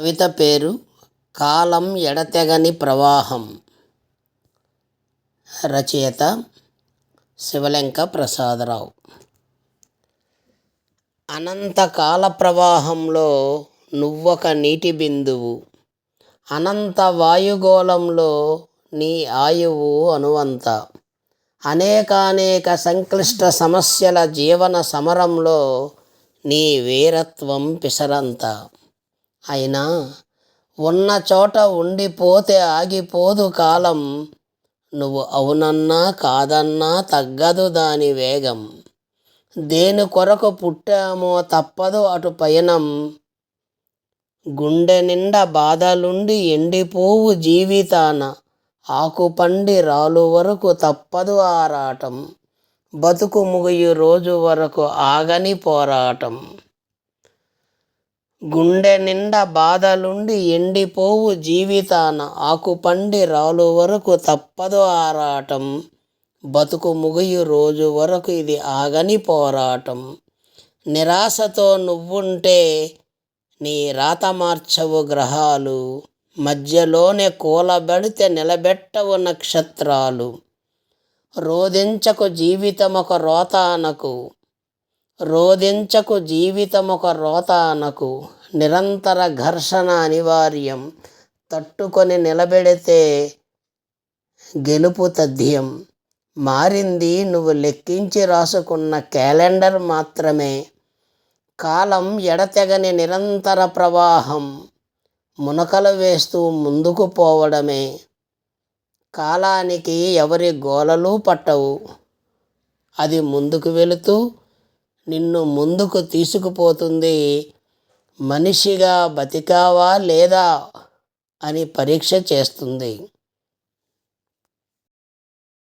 కవిత పేరు కాలం ఎడతెగని ప్రవాహం. రచయిత శివలెంక ప్రసాదరావు. అనంత కాల ప్రవాహంలో నువ్వొక నీటి బిందువు అనంత వాయుగోళంలో నీ ఆయువు అనువంత. అనేకానేక సంక్లిష్ట సమస్యల జీవన సమరంలో నీ వీరత్వం పిసరంత. అయినా ఉన్న చోట ఉండిపోతే ఆగిపోదు కాలం. నువ్వు అవునన్నా కాదన్నా తగ్గదు దాని వేగం. దేని కొరకు పుట్టామో తప్పదు అటు పయనం. గుండె నిండా బాధలుండి ఎండిపోవు జీవితాన. ఆకుపండి రాలు వరకు తప్పదు ఆరాటం. బతుకు ముగియు రోజు వరకు ఆగని పోరాటం. గుండె నిండా బాధలుండి ఎండిపోవు జీవితాన. ఆకుపండి రాలు వరకు తప్పదు ఆరాటం. బతుకు ముగియు రోజు వరకు ఇది ఆగని పోరాటం. నిరాశతో నువ్వుంటే నీ రాత మార్చవు గ్రహాలు. మధ్యలోనే కూలబెడితే నిలబెట్టవు నక్షత్రాలు. రోదించకు జీవితమొక రోతానకు. రోదించకు జీవితమొక రోతానకు నిరంతర ఘర్షణ అనివార్యం. తట్టుకొని నిలబెడితే గెలుపు తథ్యం. మారింది నువ్వు లెక్కించి రాసుకున్న క్యాలెండర్ మాత్రమే. కాలం ఎడతెగని నిరంతర ప్రవాహం. మునకలు వేస్తూ ముందుకు పోవడమే. కాలానికి ఎవరి గోలలు పట్టవు. అది ముందుకు వెళుతూ నిన్ను ముందుకు తీసుకుపోతుంది. మనిషిగా బతికావా లేదా అని పరీక్ష చేస్తుంది.